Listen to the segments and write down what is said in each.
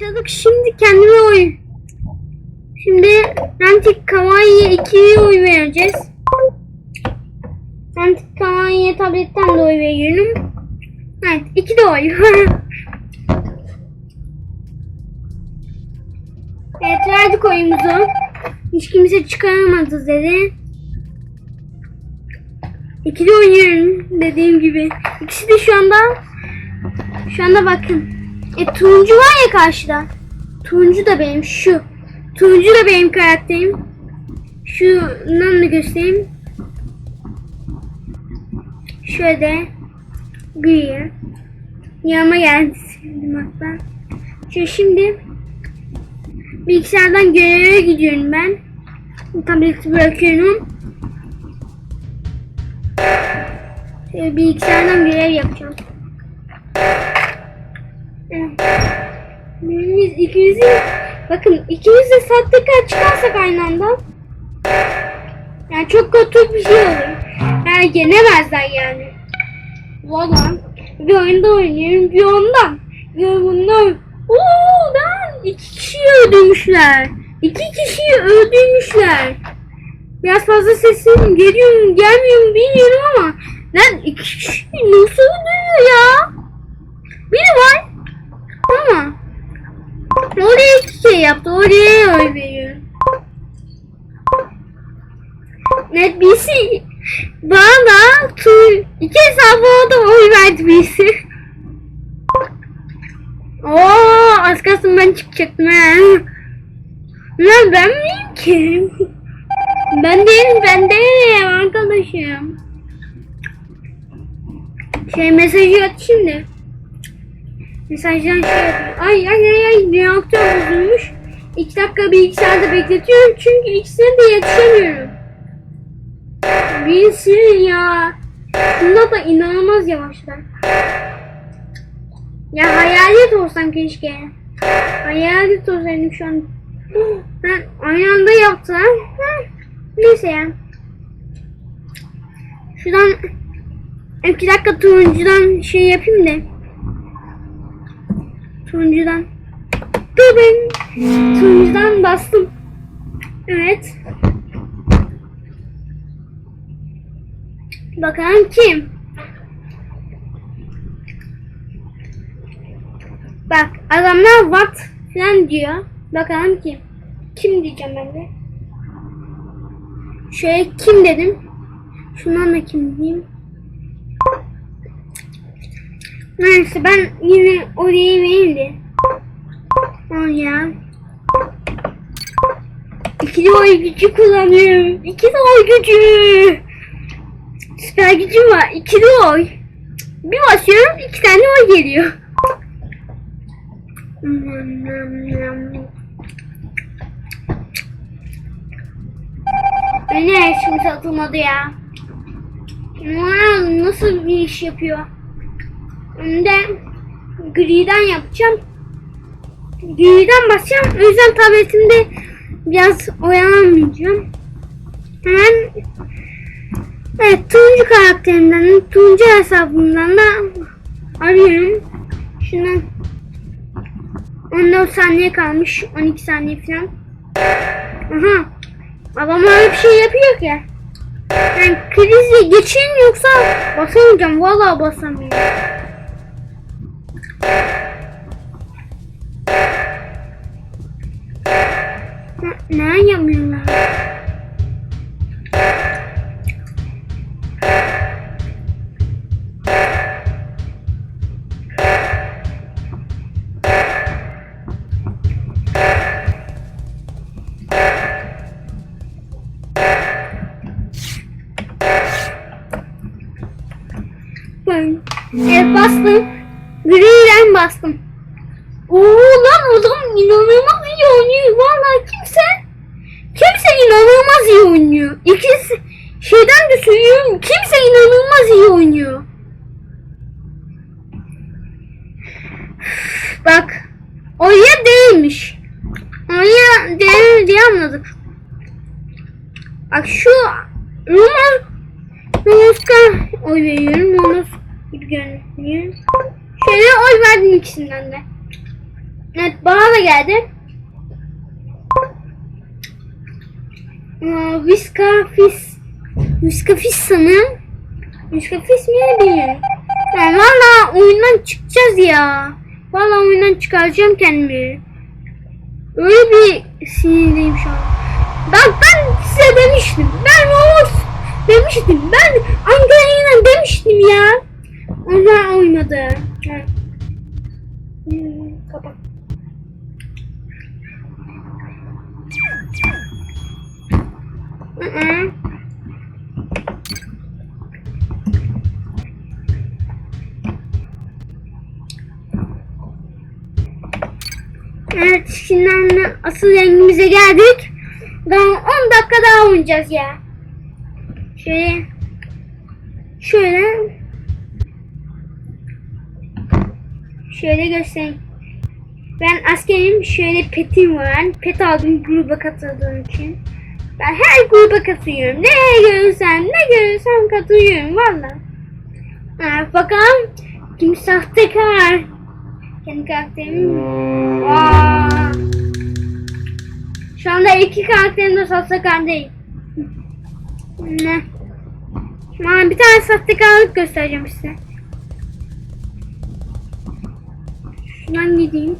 Başladık şimdi kendime oy. Şimdi Rantik Kawaii'ye 2 oy vereceğiz. Rantik Kawaii'ye tabletten de oy veriyorum. Evet 2 de oy. evet verdik oyumuzu. Hiç kimse çıkaramadı dedi. İkili oynuyorum dediğim gibi. İkisi de şu anda şu anda bakın. E turuncu var ya karşıda. Turuncu da benim şu. Turuncu da benim karakterim. Şundan da göstereyim. Şöyle gri. Yanıma geldi hatta. Şu şimdi bilgisayardan göreve gidiyorum ben. Tableti bırakıyorum. Şöyle bilgisayardan görev yapacağım. Evet. Birimiz ikimizi bakın ikimiz de saatte kaç çıkarsak aynı anda yani çok kötü bir şey olur. Yani yenemezler yani. Valla bir oyunda oynuyorum bir ondan bir ondan. Oo lan iki kişiyi öldürmüşler. İki kişiyi öldürmüşler. Biraz fazla sesim geliyor mu gelmiyor mu bilmiyorum ama lan iki kişi nasıl öldürüyor ya? Biri var ama oraya iki şey yaptı. Oraya oy veriyor. Net birisi bana da tu, iki hesabıma da oy verdi birisi. Oo, az kalsın ben çıkacaktım he. Lan ben miyim ki? Ben değilim, ben değilim arkadaşım. Şey mesajı at şimdi. Mesajdan şey yapıyor. Ay ay ay ay reaktör bozulmuş. İki dakika bilgisayarda bekletiyorum çünkü ikisine de yetişemiyorum. Bilsin ya. Bunda da inanılmaz yavaşlar. Ya hayalet olsam keşke. Hayalet olsaydım şu an. Ben aynı anda yaptım. Ha, Neyse ya. Şuradan iki dakika turuncudan şey yapayım da. Turuncudan. Dıbın. Turuncudan bastım. Evet. Bakalım kim? Bak adamlar what falan diyor. Bakalım kim? Kim diyeceğim ben de. Şöyle kim dedim. Şundan da kim diyeyim. Neyse ben yine oraya vereyim de. Ya. İkili oy gücü kullanıyorum. İkili oy gücü. Süper gücüm var. İkili oy. Bir basıyorum iki tane oy geliyor. Ne şimdi satılmadı ya. Nasıl bir iş yapıyor? Önde griden yapacağım. Griden basacağım. O yüzden tabletimde biraz oyalamayacağım. Hemen Evet turuncu karakterimden, turuncu hesabımdan da arıyorum. Şundan 14 saniye kalmış. 12 saniye falan. Aha. Babam öyle bir şey yapıyor ki. Yani krizi geçeyim yoksa basamayacağım. Vallahi basamıyorum. Ne, ne yapıyorlar? Adam inanılmaz iyi oynuyor. Vallahi kimse kimse inanılmaz iyi oynuyor. İkisi şeyden de söylüyorum. Kimse inanılmaz iyi oynuyor. Bak oraya değilmiş. Oraya değil diye anladık. Bak şu Roman Romaska oy veriyorum. Gibi görünüyor. Şöyle oy verdim ikisinden de. Evet bana da geldi. Aa, Viska Fis. Viska Fis sanırım. Viska Fis mi bilmiyorum. Yani valla oyundan çıkacağız ya. Valla oyundan çıkaracağım kendimi. Öyle bir sinirliyim şu an. Bak ben size demiştim. Ben Roblox demiştim. Ben Ankara'yla demiştim ya. Onlar uymadı. Evet. Hmm, kapat. Evet şimdi asıl rengimize geldik. Daha 10 dakika daha oynayacağız ya. Şöyle şöyle şöyle göstereyim. Ben askerim şöyle petim var. Pet aldım gruba katıldığım için. Ben her gruba katılıyorum. Ne görürsem ne görürsem katılıyorum valla. Bakalım kim sahtekar. Kendi karakterim. Şu anda iki karakterim de sahtekar değil. Ne? Ben bir tane sahtekarlık göstereceğim size. Şuradan gideyim.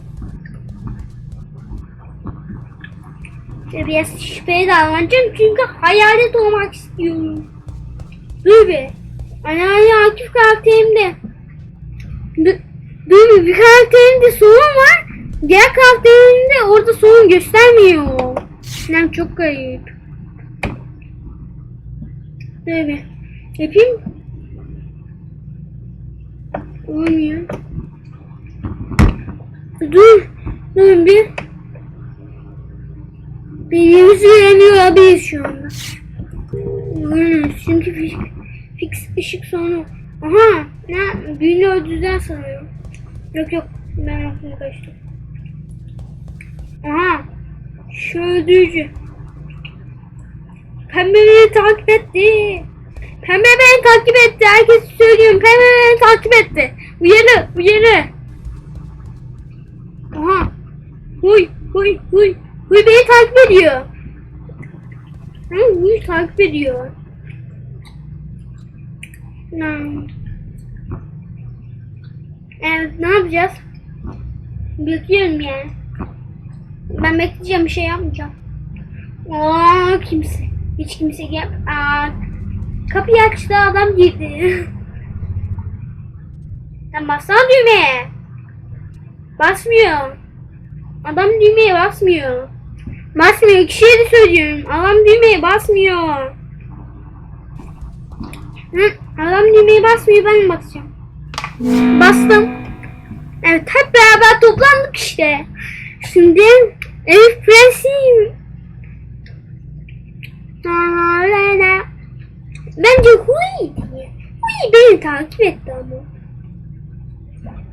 Şöyle biraz şüpheye davranacağım çünkü hayalet olmak istiyorum. Dur bir. Ana aktif karakterimde. Dur, dur bir, karakterimde sorun var. Diğer karakterimde orada sorun göstermiyor. Nem çok garip. Dur bir. Yapayım. Olmuyor. Dur. Dur bir. Beynimizi göremiyor abiyiz şu anda. Hmm, çünkü fix, fix ışık sonra. Aha! Ne? Büyülü ödülden sanıyorum. Yok yok. Ben aklımı kaçtım. Aha! Şu ödülcü. Pembe beni takip etti. Pembe beni takip etti. Herkes söylüyorum. Pembe beni takip etti. Uyarı, uyarı. Aha. Huy, huy, huy. Huy beni takip ediyor. Hı, huy takip ediyor. Hmm. Evet, ne yapacağız? Bekliyorum yani. Ben bekleyeceğim, bir şey yapmayacağım. Aa, kimse. Hiç kimse gel. Aa, kapıyı açtı, adam girdi. Sen bassana düğmeye. Basmıyor. Adam düğmeye basmıyor. Basmıyor. Kişiye de söylüyorum. Adam düğmeye basmıyor. Hı, adam düğmeye basmıyor. Ben basacağım. Bastım. Evet hep beraber toplandık işte. Şimdi Elif Prens'im. Bence Huy diye. Huy beni takip etti ama.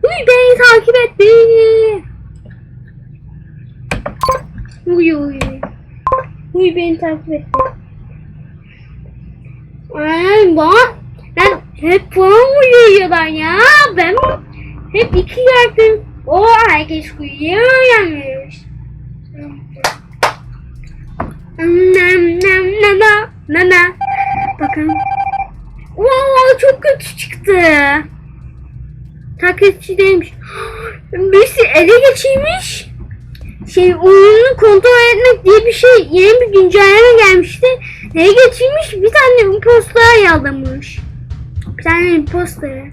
Huy beni takip etti. Huy huy. Huy beni takip etti. Ay bak. Ben hep bana uyuyorlar ya. Ben hep iki yaktım. O herkes. Nem nem nem nem nem nem. Bakın. Wow çok kötü çıktı. Taklitçi değilmiş. Birisi ele geçirmiş. Şey oyunu kontrol etmek diye bir şey yeni bir güncelleme gelmişti. Ele geçirmiş bir tane impostora yağlamış. Bir tane impostora.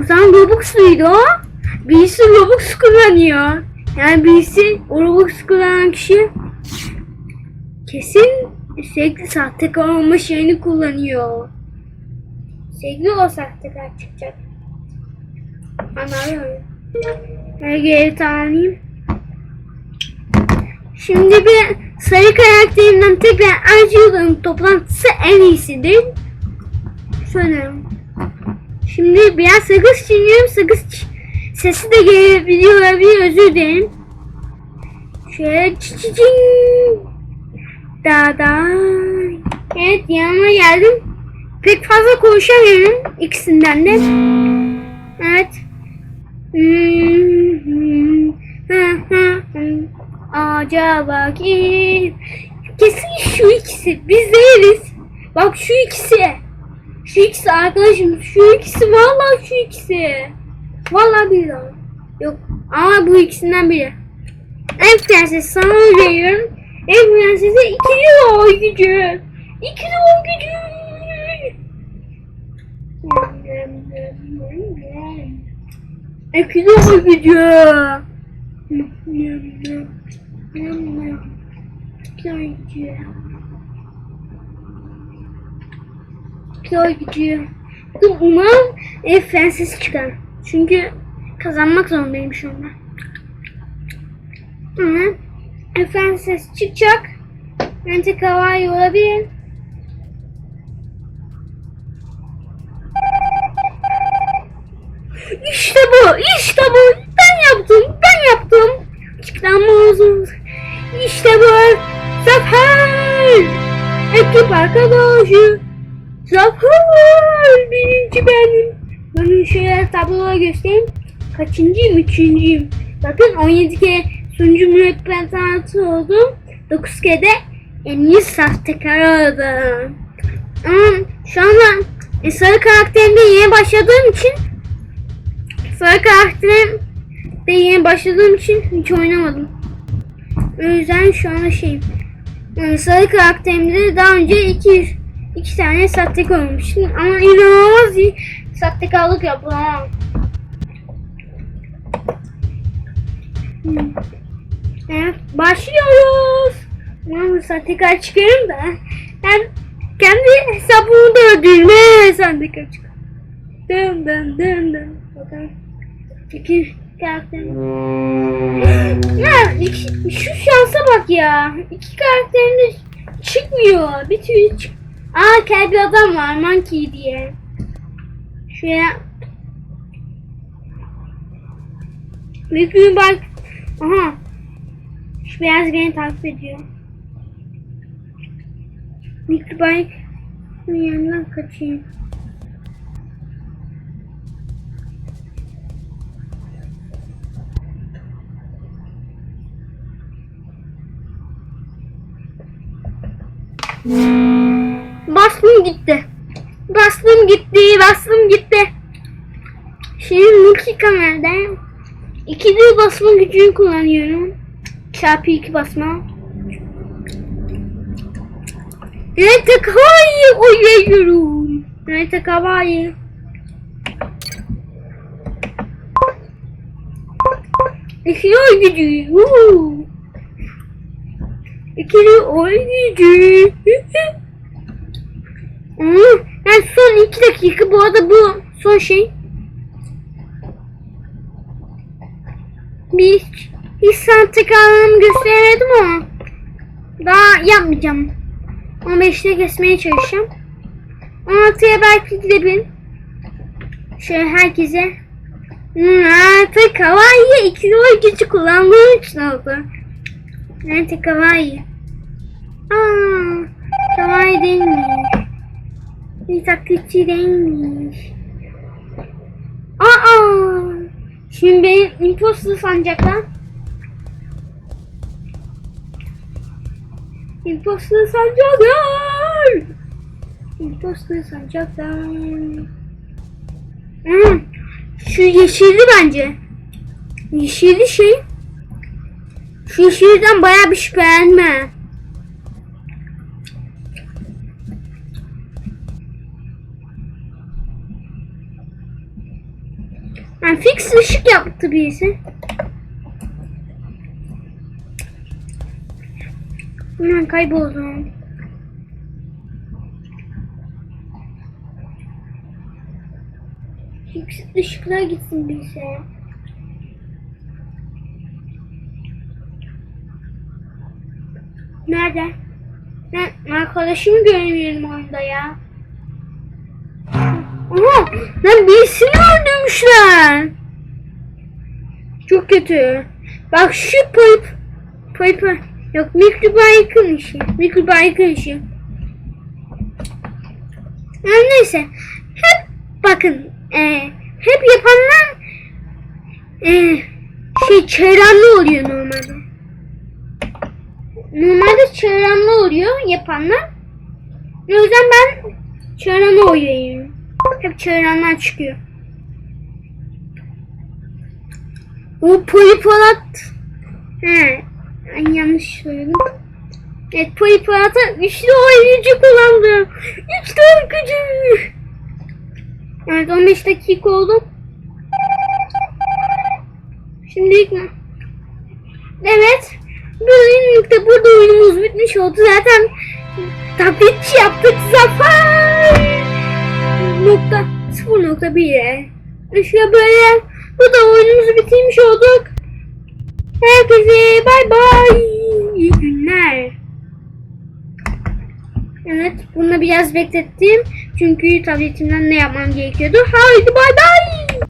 O zaman Robux'luydu o. Birisi Robux kullanıyor. Yani birisi o Robux kullanan kişi kesin sürekli sahtekar olma şeyini kullanıyor. Sevgili o sahtekar çıkacak. Anlıyorum. Ben geri tamamlayayım. Şimdi bir sarı karakterimden tekrar Archie'nin toplantısı en iyisidir. Sanırım. Şimdi biraz sakız çiğniyorum. Sakız sesi de gelebiliyor olabilir. Özür dilerim. Şöyle çiçicing. Da da. Evet yanıma geldim. Pek fazla konuşamıyorum ikisinden de. Evet. Hmm, Acaba kim? Kesin şu ikisi. Biz değiliz. Bak şu ikisi. Şu ikisi arkadaşım. Şu ikisi vallahi şu ikisi. Vallahi billahi. Yok ama bu ikisinden biri. En prenses sana veriyorum. En prensese ikili oy gücü. İkili oy gücü. İkili oy gücü. İkili gücü. Dur umarım en prenses çıkar. Çünkü kazanmak zorundayım şu anda. Efendim ses çıkacak. Bence kawaii olabilir. İşte bu, işte bu. Ben yaptım, ben yaptım. Çıkmamız. İşte bu. Zafer. Ekip arkadaşı. Zafer. Birinci benim. Bakın şöyle tabloya göstereyim. Kaçıncıyım? Üçüncüyüm. Bakın 17 kere sunucu mürebbetantı oldum. 9 kere de en iyi sahtekar oldum. Ama şu anda e, sarı karakterimde yeni başladığım için sarı karakterim de yeni başladığım için hiç oynamadım. O yüzden şu anda şeyim. Yani sarı karakterimde daha önce iki, iki tane sahtekar olmuştum. Ama inanılmaz iyi sahtekarlık yapamam. Hmm. Evet, başlıyoruz. Bu tekrar çıkarım da. Ben kendi hesabımı da öldürme sen tekrar çık. Dön dön dön dön. Bakalım. İki karakter. Ya iki, şu şansa bak ya. İki karakterin çıkmıyor. Bir türlü çık. Aa kel bir adam var Monkey diye. Şuraya Büyük bir bak. Aha. Şu beyaz beni takip ediyor. Mikrobike yanından kaçayım. Bastım gitti. Bastım gitti, bastım gitti. Şimdi multi kamerada ikili basma gücünü kullanıyorum. Çarpı iki basma. Rete kawaii oynuyorum. Rete kawaii. İkili oy gücü. Woo. İkili oy gücü. Hmm, yani son iki dakika bu arada bu son şey. Bir hiç sana tekrarlarımı gösteremedim ama daha yapmayacağım. 15'te kesmeye çalışacağım. 16'ya belki gidebilirim. Şöyle herkese Nate kawaii ikili oy gücü kullandığım için oldu. Nate kawaii. Aa, kawaii değilmiş. Bir taklitçi değilmiş. Aa! Şimdi beni imposter sanacaklar. Imposter sanacaklar. Imposter sanacaklar. Hmm. Şu yeşilli bence. Yeşilli şey. Şu yeşilden bayağı bir şüphelenme. Yani fix ışık yaptı birisi. Hemen kayboldum. Fix ışıklar gitsin birisi. Nerede? Ben arkadaşımı görmüyorum orada ya. Aha! Lan birisini öldürmüşler. Çok kötü. Bak şu payıp. Payıp. Yok mikrobike'ın işi. Mikrobike'ın işi. Yani neyse. Hep bakın. E, hep yapanlar e, şey çevremli oluyor normalde. Normalde çağıranlı oluyor yapanlar. O yüzden ben çağıranı oynuyorum. Hep çağıranlar çıkıyor. O Polipolat. He. Ben yanlış söyledim. Evet Polipolat'a üçlü oyuncu kullandım. İşte gücü. Evet 15 dakika oldu. Şimdi Evet. Böylelikle burada oyunumuz bitmiş oldu. Zaten taklitçi yaptık. Zafer. Nokta 0.1'e. İşte böyle. Burada oyunumuzu bitirmiş olduk. Herkese bay bay. İyi günler. Evet, bunu biraz beklettim. Çünkü tabletimden ne yapmam gerekiyordu. Haydi bay bay.